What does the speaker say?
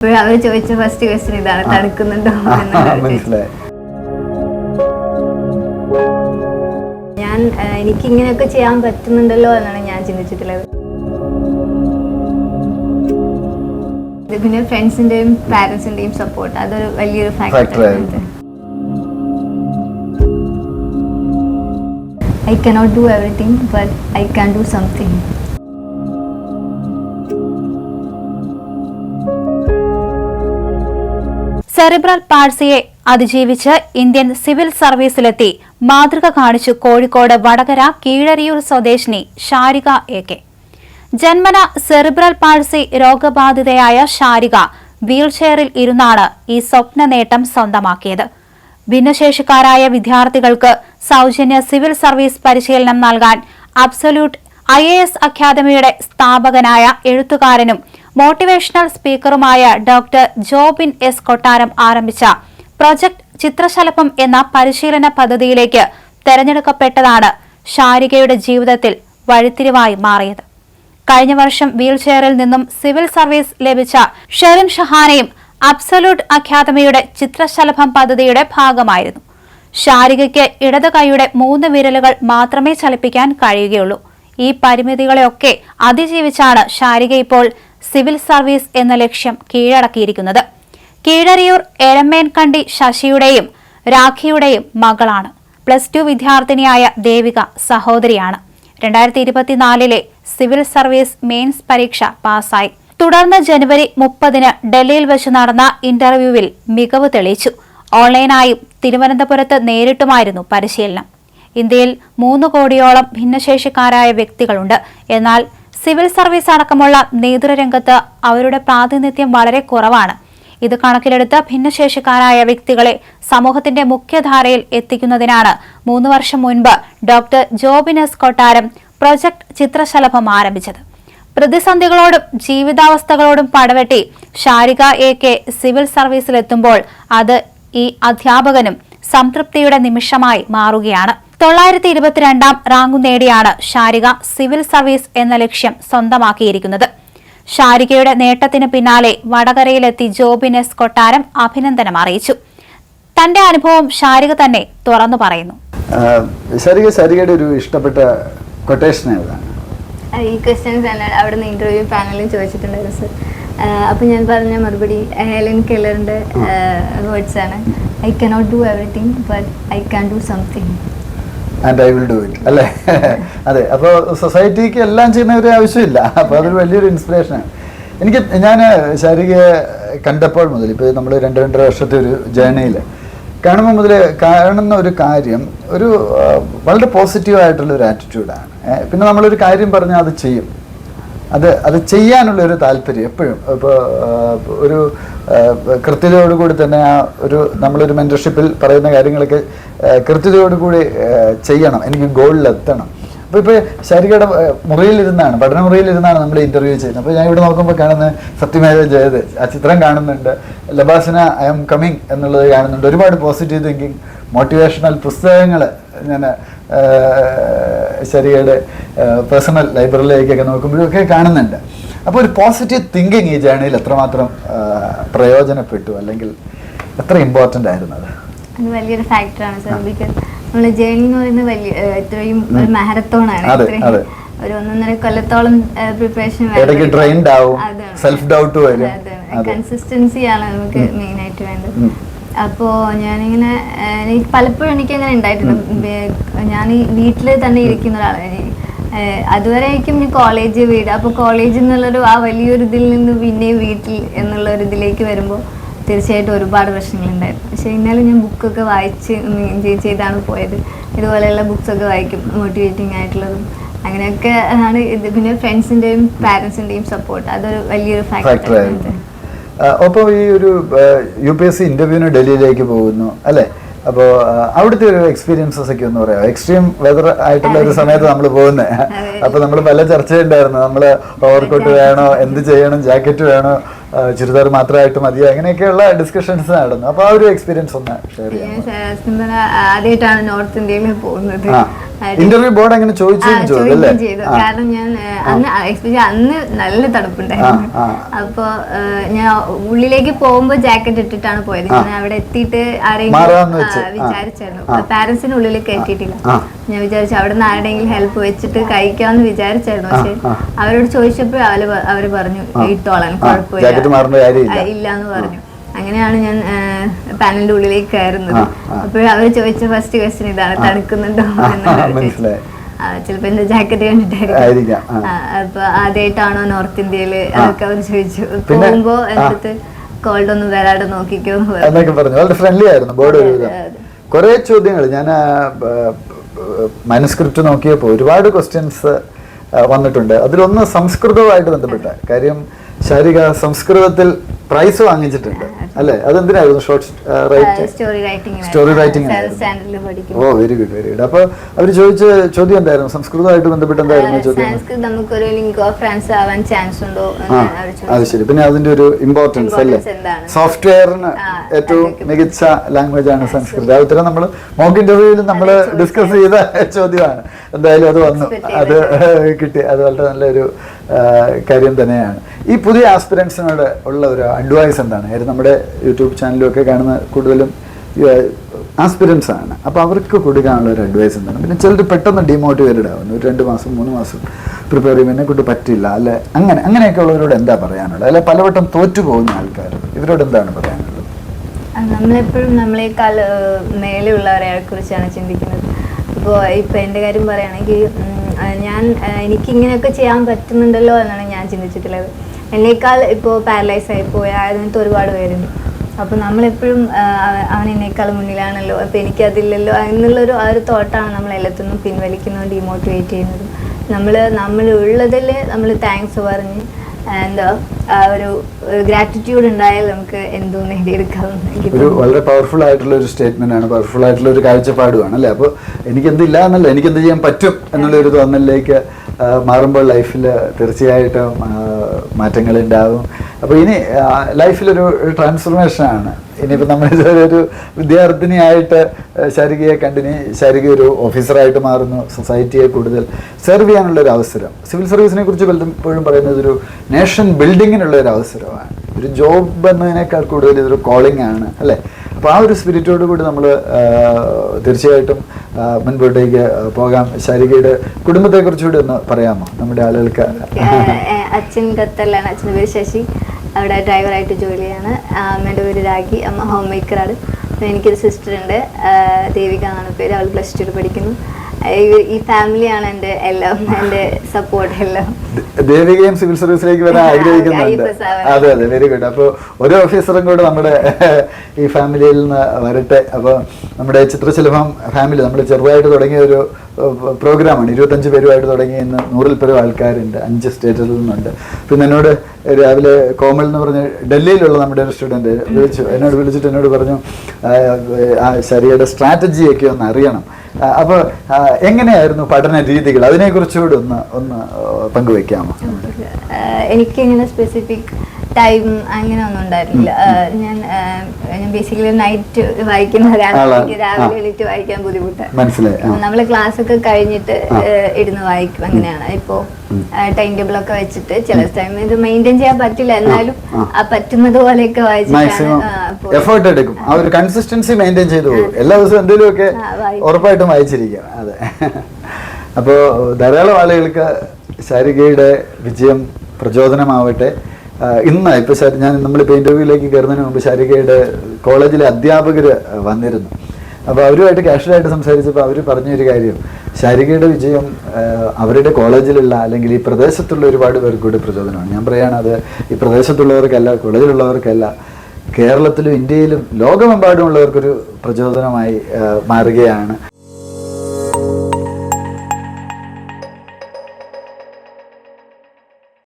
അവർ ചോദിച്ച first question ഇതാണ്. തണുക്കുന്നുണ്ടോ മനസ്സിലായി. ഞാൻ എനിക്ക് ഇങ്ങനെയൊക്കെ ചെയ്യാൻ പറ്റുന്നുണ്ടല്ലോ എന്നാണ് ഞാൻ ചിന്തിച്ചിട്ടുള്ളത്. പിന്നെ ഫ്രണ്ട്സിന്റെയും പാരന്റ്സിന്റെയും സപ്പോർട്ട് അതൊരു വലിയൊരു ആയിരുന്നു. I cannot do everything but I can do something cerebral പാഴ്സിയെ അതിജീവിച്ച് ഇന്ത്യൻ സിവിൽ സർവീസിലെത്തി. മാതൃക കാണിച്ചു കോഴിക്കോട് വടകര കീഴരിയൂർ സ്വദേശിനി ഷാരിക എ കെ. ജന്മന സെറിബ്രൽ പാഴ്സി രോഗബാധിതയായ ഷാരിക വീൽചെയറിൽ ഇരുന്നാണ് ഈ സ്വപ്ന നേട്ടം സ്വന്തമാക്കിയത്. ഭിന്നശേഷിക്കാരായ വിദ്യാർത്ഥികൾക്ക് സൗജന്യ സിവിൽ സർവീസ് പരിശീലനം നൽകാൻ അബ്സല്യൂട്ട് ഐ അക്കാദമിയുടെ സ്ഥാപകനായ എഴുത്തുകാരനും മോട്ടിവേഷണൽ സ്പീക്കറുമായ ഡോക്ടർ ജോബിൻ എസ് കൊട്ടാരം ആരംഭിച്ച പ്രൊജക്ട് ചിത്രശലഭം എന്ന പരിശീലന പദ്ധതിയിലേക്ക് തെരഞ്ഞെടുക്കപ്പെട്ടതാണ് ഷാരികയുടെ ജീവിതത്തിൽ വഴിത്തിരിവായി മാറിയത്. കഴിഞ്ഞ വർഷം വീൽചെയറിൽ നിന്നും സിവിൽ സർവീസ് ലഭിച്ച ഷെറിൻ ഷഹാനയും അബ്സലൂട്ട് അക്കാദമിയുടെ ചിത്രശലഭം പദ്ധതിയുടെ ഭാഗമായിരുന്നു. ഷാരികയ്ക്ക് ഇടത് കൈയുടെ മൂന്ന് വിരലുകൾ മാത്രമേ ചലിപ്പിക്കാൻ കഴിയുകയുള്ളൂ. ഈ പരിമിതികളെയൊക്കെ അതിജീവിച്ചാണ് ഷാരിക ഇപ്പോൾ സിവിൽ സർവീസ് എന്ന ലക്ഷ്യം കീഴടക്കിയിരിക്കുന്നത്. കീഴരിയൂർ എരമേൻകണ്ടി ശശിയുടെയും രാഖിയുടെയും മകളാണ്. പ്ലസ് ടു വിദ്യാർത്ഥിനിയായ ദേവിക സഹോദരിയാണ്. രണ്ടായിരത്തി ഇരുപത്തിനാലിലെ സിവിൽ സർവീസ് മെയിൻസ് പരീക്ഷ പാസ്സായി. തുടർന്ന് ജനുവരി മുപ്പതിന് ഡൽഹിയിൽ വെച്ച് നടന്ന ഇന്റർവ്യൂവിൽ മികവ് തെളിയിച്ചു. ഓൺലൈനായും തിരുവനന്തപുരത്ത് നേരിട്ടുമായിരുന്നു പരിശീലനം. ഇന്ത്യയിൽ മൂന്ന് കോടിയോളം ഭിന്നശേഷിക്കാരായ വ്യക്തികളുണ്ട്. എന്നാൽ സിവിൽ സർവീസ് അടക്കമുള്ള നേതൃരംഗത്ത് അവരുടെ പ്രാതിനിധ്യം വളരെ കുറവാണ്. ഇത് കണക്കിലെടുത്ത് ഭിന്നശേഷിക്കാരായ വ്യക്തികളെ സമൂഹത്തിന്റെ മുഖ്യധാരയിൽ എത്തിക്കുന്നതിനാണ് മൂന്ന് വർഷം മുൻപ് ഡോക്ടർ ജോബിനസ് കൊട്ടാരം പ്രൊജക്ട് ചിത്രശലഭം ആരംഭിച്ചത്. പ്രതിസന്ധികളോടും ജീവിതാവസ്ഥകളോടും പടവെട്ടി ഷാരിക എ കെ സിവിൽ സർവീസിലെത്തുമ്പോൾ അത് ഈ അധ്യാപകനും സംതൃപ്തിയുടെ നിമിഷമായി മാറുകയാണ്. തൊള്ളായിരത്തി ഇരുപത്തിരണ്ടാം റാങ്കു നേടിയാണ് ഷാരിക സിവിൽ സർവീസ് എന്ന ലക്ഷ്യം സ്വന്തമാക്കിയിരിക്കുന്നത്. ഷാരികയുടെ നേട്ടത്തിന് പിന്നാലെ വടകരയിലെത്തി ജോബിനെസ് കൊട്ടാരം അഭിനന്ദനം അറിയിച്ചു. തന്റെ അനുഭവം ഷാരിക തന്നെ തുറന്നു പറയുന്നു. ശരിക ശരികയുടെ ഒരു ഇഷ്ടപ്പെട്ട കൊട്ടേഷൻ ഏതാണ്? ഈ ക്വസ്റ്റ്യൻസ് തന്നെ അവിടുന്ന് ഇന്റർവ്യൂ പാനലിൽ ചോദിച്ചിട്ടുണ്ടായിരുന്നു സർ അപ്പം ഞാൻ പറഞ്ഞ മറുപടി ഹെലൻ കെല്ലറിന്റെ വേർഡ്സ് ആണ്. I cannot do everything but I can do something and I will do it അല്ലേ? അതെ. അപ്പോൾ സൊസൈറ്റിക്ക് എല്ലാം ചെയ്യുന്ന ഒരു ആവശ്യമില്ല. അപ്പോൾ അതൊരു വലിയൊരു ഇൻസ്പിറേഷനാണ് എനിക്ക് ഞാൻ ശാരികയെ കണ്ടപ്പോൾ മുതൽ ഇപ്പോൾ നമ്മൾ രണ്ട് രണ്ടര വർഷത്തെ ഒരു ജേണയിൽ കാണുമ്പോൾ മുതൽ കാണുന്ന ഒരു കാര്യം ഒരു വളരെ പോസിറ്റീവായിട്ടുള്ള ഒരു ആറ്റിറ്റ്യൂഡാണ് പിന്നെ നമ്മളൊരു കാര്യം പറഞ്ഞാൽ അത് ചെയ്യും. അത് അത് ചെയ്യാനുള്ള ഒരു താല്പര്യം എപ്പോഴും. ഇപ്പോൾ ഒരു കൃത്യതയോടുകൂടി തന്നെ ആ ഒരു നമ്മളൊരു മെന്റർഷിപ്പിൽ പറയുന്ന കാര്യങ്ങളൊക്കെ കൃത്യതയോടുകൂടി ചെയ്യണം. എനിക്ക് ഗോളിലെത്തണം. അപ്പോൾ ഇപ്പോൾ ശാരികയുടെ പഠന മുറിയിലിരുന്നാണ് നമ്മൾ ഇന്റർവ്യൂ ചെയ്യുന്നത്. അപ്പോൾ ഞാൻ ഇവിടെ നോക്കുമ്പോൾ കാണുന്നത് സത്യമേവ ജയത് ആ ചിത്രം കാണുന്നുണ്ട്. ലബാസന ഐ എം കമ്മിങ് എന്നുള്ളത് കാണുന്നുണ്ട്. ഒരുപാട് പോസിറ്റീവ് തിങ്കിങ് മോട്ടിവേഷണൽ പുസ്തകങ്ങൾ ഞാൻ ശരിയുടെ പേഴ്സണൽ ലൈബ്രറിയിലേക്കൊക്കെ നോക്കുമ്പോഴൊക്കെ കാണുന്നുണ്ട്. അപ്പോൾ ഒരു പോസിറ്റീവ് തിങ്കിങ് ഈ ജേണിയിൽ എത്രമാത്രം പ്രയോജനപ്പെട്ടു അല്ലെങ്കിൽ എത്ര ഇമ്പോർട്ടന്റ് ആയിരുന്നു അത്? വലിയൊരു ഫാക്ടറാണ് സർ ബിക്കോസ് നമ്മൾ ജേണി എന്ന് പറയുന്നത് വലിയ ഇത്രയും ഒരു അതെ. ഒരു ഒന്നൊന്നര കൊല്ലത്തോളം പ്രിപ്പറേഷൻ സെൽഫ് ഡൗട്ട് വരും. കൺസിസ്റ്റൻസി ആണ് നമുക്ക് മെയിൻ ആയിട്ട് വേണ്ടത്. ഉം. അപ്പോ ഞാനിങ്ങനെ എനിക്ക് പലപ്പോഴും എനിക്ക് അങ്ങനെ ഉണ്ടായിട്ടുണ്ട് ഞാൻ ഈ വീട്ടിൽ തന്നെ ഇരിക്കുന്ന ഒരാളാണ്. അതുവരെ ആയിരിക്കും ഞാൻ കോളേജ് വീട് അപ്പോൾ കോളേജിൽ നിന്നുള്ളൊരു ആ വലിയൊരു ഇതിൽ നിന്ന് പിന്നെ വീട്ടിൽ എന്നുള്ള ഒരു ഇതിലേക്ക് വരുമ്പോൾ തീർച്ചയായിട്ടും ഒരുപാട് പ്രശ്നങ്ങളുണ്ടായിരുന്നു. പക്ഷേ ഇന്നലെ ഞാൻ ബുക്കൊക്കെ വായിച്ച് എൻജോയ് ചെയ്താണ് പോയത്. ഇതുപോലെയുള്ള ബുക്സൊക്കെ വായിക്കും മോട്ടിവേറ്റിംഗ് ആയിട്ടുള്ളതും. അങ്ങനെയൊക്കെ ആണ് ഇത്. പിന്നെ ഫ്രണ്ട്സിന്റെയും പാരൻസിന്റെയും സപ്പോർട്ട് അതൊരു വലിയൊരു ഫാക്ടർ ആയിരുന്നു. അപ്പോൾ ഈ ഒരു യു പി എസ് സി ഇന്റർവ്യൂവിന് ഡൽഹിയിലേക്ക് പോകുന്നു അല്ലേ? അപ്പോൾ അവിടുത്തെ ഒരു എക്സ്പീരിയൻസസ് ഒക്കെ ഒന്ന് പറയാം എക്സ്ട്രീം വെതർ ആയിട്ടുള്ള ഒരു സമയത്ത് നമ്മൾ പോകുന്നത്. അപ്പോൾ നമ്മൾ പല ചർച്ചയുണ്ടായിരുന്നു. നമ്മൾ ഓവർകോട്ട് വേണോ എന്ത് ചെയ്യണം ജാക്കറ്റ് വേണോ ചുരിദാർ മാത്രമായിട്ട് മതിയോ? അങ്ങനെയൊക്കെയുള്ള ഡിസ്കഷൻസ് നടന്നു. അപ്പോൾ ആ ഒരു എക്സ്പീരിയൻസ് ഒന്ന് ഷെയർ ചെയ്യാം ആദ്യമായിട്ടാണ് നോർത്ത് ഇന്ത്യയിൽ പോകുന്നത്. ഇന്റർവ്യൂ ബോർഡ് അങ്ങനെ ചോദിച്ചു കാരണം ഞാൻ അന്ന് എക്സ്പെഷ്യലി അന്ന് നല്ല തണുപ്പുണ്ടായിരുന്നു. അപ്പൊ ഞാൻ ഉള്ളിലേക്ക് പോകുമ്പോ ജാക്കറ്റ് ഇട്ടിട്ടാണ് പോയത്. ഞാൻ അവിടെ എത്തിയിട്ട് ആരെങ്കിലും. വിചാരിച്ചായിരുന്നു. പാരന്റ്സിന് ഉള്ളിൽ കയറ്റിയിട്ടില്ല ഞാൻ വിചാരിച്ചു അവിടെ നിന്ന് ആരുടെയെങ്കിലും ഹെൽപ്പ് വെച്ചിട്ട് കഴിക്കാമെന്ന് വിചാരിച്ചായിരുന്നു. പക്ഷെ അവരോട് ചോദിച്ചപ്പോൾ അവർ അവർ പറഞ്ഞു. ഇട്ടോളാൻ ആ, മാറേണ്ട കാര്യമില്ല. ഇല്ല എന്ന് പറഞ്ഞു. അങ്ങനെയാണ് ഞാൻ പാനലിന്റെ ഉള്ളിലേക്ക് കയറുന്നത്. അപ്പൊ അവർ അപ്പോൾ അവർ ചോദിച്ച ഫസ്റ്റ് ക്വസ്റ്റ്യൻ ഇതാണ് തണുക്കുന്നുണ്ടോ? മനസ്സിലായി. ചിലപ്പോ എന്റെ ജാക്കറ്റ് കണ്ടിട്ടായിരിക്കും. അപ്പൊ ആദ്യമായിട്ടാണോ നോർത്ത് ഇന്ത്യയിൽ. അതൊക്കെ അവർ ചോദിച്ചു. പോകുമ്പോ എന്നിട്ട് കോൾഡ് ഒന്നും വരാതെ നോക്കിക്കോ. എന്നൊക്കെ പറഞ്ഞു. വളരെ ഫ്രണ്ട്ലി ആയിരുന്നു ബോർഡ്. കുറെ ചോദ്യങ്ങൾ. ഞാൻ മനുസ്ക്രിപ്റ്റ് നോക്കിയപ്പോൾ ഒരുപാട് ക്വസ്റ്റ്യൻസ് വന്നിട്ടുണ്ട്. അതിലൊന്ന് സംസ്കൃതവുമായിട്ട് ബന്ധപ്പെട്ട കാര്യം ശാരിക സംസ്കൃതത്തിൽ പ്രൈസ് വാങ്ങിച്ചിട്ടുണ്ട്. അല്ലെ? അതെന്തിനായിരുന്നു? Short write story writing story writing oh very good very good അപ്പൊ അവർ ചോദിച്ച ചോദ്യം എന്തായിരുന്നു? സംസ്കൃതമായിട്ട് ബന്ധപ്പെട്ട് എന്തായിരുന്നു ചോദ്യം? സാൻസ്ക്രിത് നമുക്കൊരു ലിങ്ക് ഓഫ് ഫ്രാൻസ് ആവാൻ ചാൻസ് ഉണ്ടോ. അത് ശരി. പിന്നെ അതിന്റെ ഒരു ഇമ്പോർട്ടൻസ് അല്ലേ? സോഫ്റ്റ്വെയറിന് ഏറ്റവും മികച്ച ലാംഗ്വേജ് ആണ് സംസ്കൃതം. അത് നമ്മൾ മോക്ക് ഇന്റർവ്യൂവിൽ നമ്മൾ ഡിസ്കസ് ചെയ്ത ചോദ്യമാണ്. എന്തായാലും അത് വന്നു. അത് കിട്ടി. അത് വളരെ നല്ലൊരു കാര്യം തന്നെയാണ്. ഈ പുതിയ ആസ്പിറൻസിനോട് ഉള്ള ഒരു അഡ്വൈസ് എന്താണ്? കാര്യം നമ്മുടെ യൂട്യൂബ് ചാനലും ഒക്കെ കാണുന്ന കൂടുതലും ആസ്പിറൻസ് ആണ് അപ്പോൾ അവർക്ക് കൊടുക്കാനുള്ള ഒരു അഡ്വൈസ് എന്താണ്? പിന്നെ ചിലർ പെട്ടെന്ന് ഡിമോട്ടിവേറ്റഡ് ആവുന്നു. ഒരു രണ്ട് മാസം മൂന്ന് മാസം പ്രിപ്പയർ ചെയ്യുമ്പോൾ എന്നെ കൊണ്ട് പറ്റില്ല. അല്ലെ അങ്ങനെ അങ്ങനെയൊക്കെ ഉള്ളവരോട് എന്താ പറയാനുള്ളത്? അല്ലെ പലവട്ടം തോറ്റു പോകുന്ന ആൾക്കാർ ഇവരോട് എന്താണ് പറയാനുള്ളത്? നമ്മളെപ്പോഴും നമ്മളെക്കാൾ ഏഹ്, മേലെയുള്ളവരെ കുറിച്ചാണ് ചിന്തിക്കുന്നത്. ഇപ്പോൾ ഇപ്പോൾ എന്റെ കാര്യം പറയുകയാണെങ്കിൽ ഞാൻ എനിക്കിങ്ങനെയൊക്കെ ചെയ്യാൻ പറ്റുന്നുണ്ടല്ലോ എന്നാണ് ഞാൻ ചിന്തിച്ചിട്ടുള്ളത്. എന്നേക്കാൾ ഇപ്പോൾ പാരലൈസ് ആയി പോയ അതിനകത്ത് ഒരുപാട് പേരുണ്ട്. അപ്പോൾ നമ്മളെപ്പോഴും അവൻ എന്നേക്കാൾ മുന്നിലാണല്ലോ. അപ്പോൾ എനിക്കതില്ലല്ലോ എന്നുള്ളൊരു ആ ഒരു തോട്ടാണ് നമ്മൾ എല്ലാത്തിനും പിൻവലിക്കുന്നതും ഡിമോട്ടിവേറ്റ് ചെയ്യുന്നതും. നമ്മൾ ഉള്ളതിൽ നമ്മൾ താങ്ക്സ് പറഞ്ഞ് എന്താ ഒരു ഗ്രാറ്റിറ്റ്യൂഡ് ഉണ്ടായാൽ നമുക്ക് എന്തോ നേടിയെടുക്കാം ഒരു വളരെ പവർഫുൾ ആയിട്ടുള്ള ഒരു സ്റ്റേറ്റ്മെന്റ് ആണ്. പവർഫുൾ ആയിട്ടുള്ള ഒരു കാഴ്ചപ്പാടുമാണ് അല്ലേ? അപ്പോൾ എനിക്ക് എന്തില്ല എന്നല്ല എനിക്ക് എന്ത് ചെയ്യാൻ പറ്റും എന്നുള്ള ഒരു തോന്നലിലേക്ക് മാറുമ്പോൾ ലൈഫിൽ തീർച്ചയായിട്ടും മാറ്റങ്ങൾ ഉണ്ടാകും. അപ്പോൾ ഇനി ലൈഫിലൊരു ട്രാൻസ്ഫർമേഷനാണ് ഇനിയിപ്പോൾ നമ്മൾ ഒരു വിദ്യാർത്ഥിനിയായിട്ട് ശാരികയെ കണ്ടിനി ശാരിക ഒരു ഓഫീസറായിട്ട് മാറുന്നു സൊസൈറ്റിയെ കൂടുതൽ സെർവ് ചെയ്യാനുള്ള ഒരു അവസരം. സിവിൽ സർവീസിനെ കുറിച്ച് പലപ്പോഴും പറയുന്നത് ഒരു നേഷൻ ബിൽഡിങ്ങിനുള്ള ഒരു അവസരമാണ്. ഒരു ജോബ് എന്നതിനേക്കാൾ കൂടുതൽ ഇതൊരു കോളിംഗ് ആണ് അല്ലേ? അപ്പോൾ ആ ഒരു സ്പിരിറ്റോട് കൂടി നമ്മൾ തീർച്ചയായിട്ടും മുൻപോട്ടേക്ക് പോകാം. ശാരികയുടെ കുടുംബത്തെക്കുറിച്ച് കൂടി ഒന്ന് പറയാമോ? നമ്മുടെ ആളുകൾക്ക്. അച്ഛൻ ഖത്തറിലാണ്. അച്ഛന്റെ പേര് ശശി. അവിടെ ഡ്രൈവറായിട്ട് ജോലിയാണ് അമ്മേന്റെ പേര് രാഖി. അമ്മ ഹോം മേക്കറാണ് എനിക്കൊരു സിസ്റ്റർ ഉണ്ട്. ദേവിക എന്നാണ് പേര്. അവൾ പ്ലസ് ടു പഠിക്കുന്നു. ഈ ഫാമിലിയാണ് എന്റെ എല്ലാം എന്റെ സപ്പോർട്ട് എല്ലാം. ദേവികയും സിവിൽ സർവീസിലേക്ക് വരാൻ ആഗ്രഹിക്കുന്നുണ്ട്. അതെ അതെ വെരി ഗുഡ് അപ്പോൾ ഒരു ഓഫീസറും കൂടെ നമ്മുടെ ഈ ഫാമിലിയിൽ നിന്ന് വരട്ടെ. അപ്പോൾ നമ്മുടെ ചിത്രശലഭം ഫാമിലി നമ്മൾ ചെറുതായിട്ട് തുടങ്ങിയ ഒരു പ്രോഗ്രാമാണ്. ഇരുപത്തഞ്ച് പേരുമായിട്ട് തുടങ്ങി ഇന്ന് നൂറിൽ പേരും ആൾക്കാരുണ്ട്. അഞ്ച് സ്റ്റേറ്റിൽ നിന്നുണ്ട്. പിന്നെ എന്നോട് രാവിലെ കോമൽ എന്ന് പറഞ്ഞ ഡൽഹിയിലുള്ള നമ്മുടെ ഒരു സ്റ്റുഡന്റ് വിളിച്ചു. എന്നോട് വിളിച്ചിട്ട് എന്നോട് പറഞ്ഞു ശരിയുടെ സ്ട്രാറ്റജിയൊക്കെ ഒന്ന് അറിയണം. അപ്പോൾ എങ്ങനെയായിരുന്നു പഠന രീതികൾ? അതിനെക്കുറിച്ചുകൂടി ഒന്ന് ഒന്ന് പങ്കുവെക്കാമോ ആഹ് എനിക്ക് ഇങ്ങനെ സ്പെസിഫിക് ടൈം അങ്ങനെ ഒന്നും ഉണ്ടായിരുന്നില്ല. ഞാൻ ഞാൻ ബേസിക്കലി നൈറ്റ് വായിക്കുന്ന ഒരാളാണ്. രാവിലെ എണീറ്റ് വായിക്കാൻ ബുദ്ധിമുട്ടാണ് മനസ്സിലായി നമ്മൾ ക്ലാസ് ഒക്കെ കഴിഞ്ഞിട്ട്. ഇരുന്ന് വായിക്കും. അങ്ങനെയാണ്. ഇപ്പോ ടൈം ടേബിൾ ഒക്കെ വെച്ചിട്ട് ചില ടൈം ഇത് മെയിന്റെയിൻ ചെയ്യാൻ പറ്റില്ല. എന്നാലും ആ. പറ്റുന്നത് പോലെയൊക്കെ വായിച്ചിട്ടാണ് എഫേർട്ട് എടുക്കും. ആ ഒരു കൺസിസ്റ്റൻസി മെയിന്റെയിൻ ചെയ്തു എല്ലാ ദിവസവും എന്തെങ്കിലുമൊക്കെ. ഉറപ്പായിട്ടും വായിച്ചിരിക്കുക. അതെ. അപ്പോൾ ധാരാളം ആളുകൾക്ക് ശാരികയുടെ വിജയം പ്രചോദനമാവട്ടെ. ഇന്ന് ഇപ്പോൾ ഞാൻ നമ്മളിപ്പോൾ ഇന്റർവ്യൂവിലേക്ക് കയറുന്നതിന് മുമ്പ് ശാരികയുടെ കോളേജിലെ അധ്യാപകർ വന്നിരുന്നു. അപ്പോൾ അവരുമായിട്ട് കാഷ്വലായിട്ട് സംസാരിച്ചപ്പോൾ അവർ പറഞ്ഞൊരു കാര്യം. ശാരികയുടെ വിജയം അവരുടെ കോളേജിലുള്ള അല്ലെങ്കിൽ ഈ പ്രദേശത്തുള്ള ഒരുപാട് പേർക്ക് കൂടി പ്രചോദനമാണ്. ഞാൻ പറയുകയാണ് അത് ഈ പ്രദേശത്തുള്ളവർക്കല്ല കോളേജിലുള്ളവർക്കല്ല കേരളത്തിലും ഇന്ത്യയിലും ലോകമെമ്പാടുമുള്ളവർക്കൊരു പ്രചോദനമായി മാറുകയാണ്.